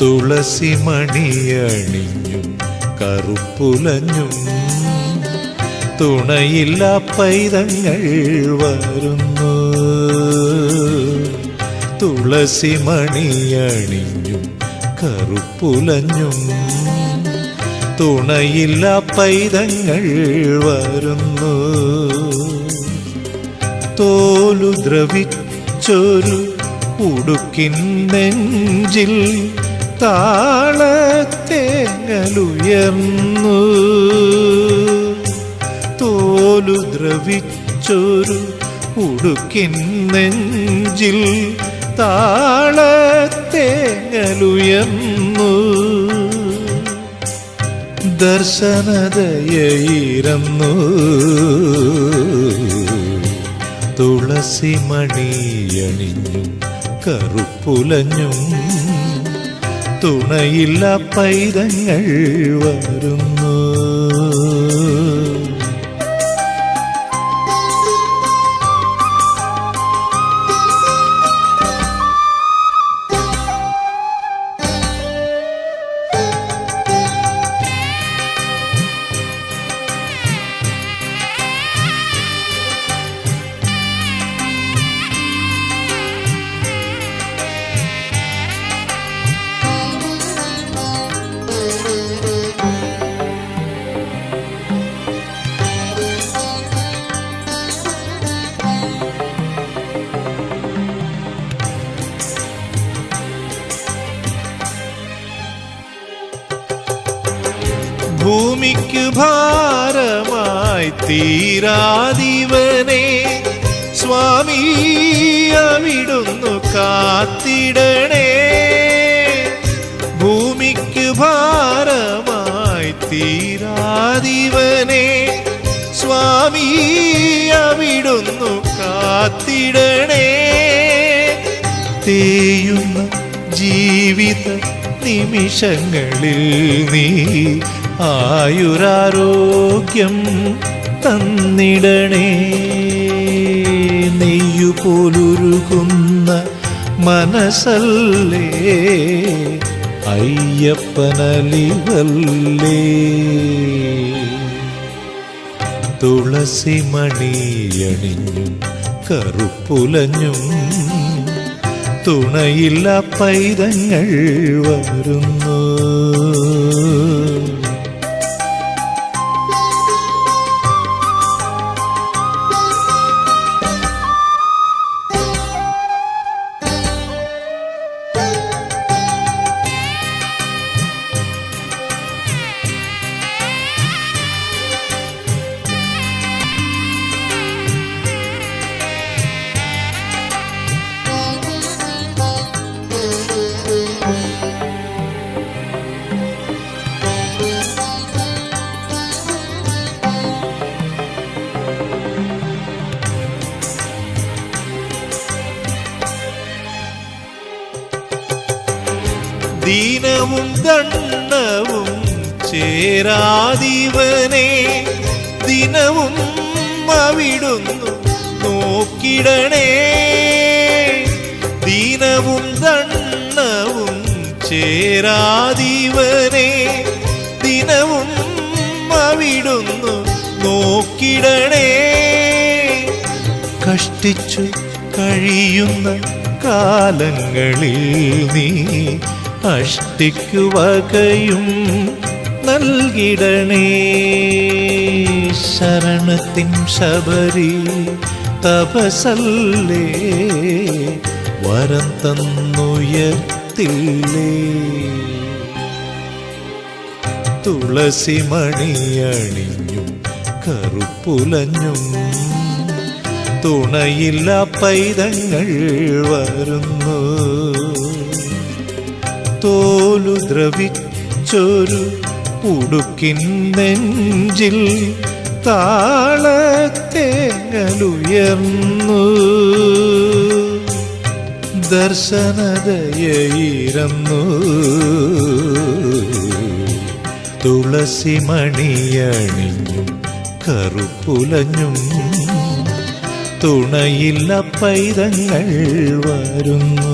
തുളസി മണിയണിഞ്ഞു കറുപ്പുലഞ്ഞും. തുണയില്ല പൈതങ്ങൾ വരുന്നു. തുളസി മണിയണിഞ്ഞു കറുപ്പുലഞ്ഞും. തുണയില്ല പൈതങ്ങൾ വരുന്നു. തോലു ദ്രവിച്ചൊരു ഉടുക്കിൻ നെഞ്ചിൽ താളത്തേങ്ങലുയർന്നു. തോലു ദ്രവിച്ചൊരു ഉടുക്കിൻ നെഞ്ചിൽ താളത്തേങ്ങലുയർന്നു. തുളസി മണിയണിഞ്ഞു കറുപ്പുലഞ്ഞും തുണയില്ല പൈതങ്ങൾ വരുന്നു. ഭൂമിക്ക് ഭാരമായി തീരാതിവനെ സ്വാമി അവിടുന്നു കാത്തിടണേ. ഭൂമിക്ക് ഭാരമായി തീരാതിവനെ സ്വാമി അവിടുന്നു കാത്തിടണേ. തേയുന്ന ജീവിത നിമിഷങ്ങളിൽ നീ ആയുരാരോഗ്യം തന്നിടണേ. നെയ്യുപോലുരുകുന്ന മനസ്സല്ലേ. അയ്യപ്പനലിവല്ലേ. തുളസി മണിയണിഞ്ഞും കറുപ്പുലഞ്ഞും തുണയില്ല പൈതങ്ങൾ വരുന്നു ദീനവും ദണ്ണവും ചേരാതിവനെ ദിനവും അവിടുന്നു നോക്കിടണേ. ദീനവും ദണ്ണവും ചേരാതിവനെ ദിനവും അവിടുന്നു നോക്കിടണേ. കഷ്ടിച്ചു കഴിയുന്ന കാലങ്ങളിൽ നീ അഷ്ടിക്കു വകയും നൽകിടണേ. ശരണത്തിൻ ശബരി തപസല്ലേ. വരം തന്നുയർത്തില്ലേ. തുളസി മണിയണിഞ്ഞും കറുപ്പുലഞ്ഞും തുണയില്ല പൈതങ്ങൾ വരുന്നു. തോലു ദ്രവിച്ചൊരു ഉടുക്കിൻ നെഞ്ചിൽ താളത്തേങ്ങലുയർന്നു. തുളസി മണിയണിഞ്ഞും കറുപ്പുലഞ്ഞും തുണയില്ല പൈതങ്ങൾ വരുന്നു.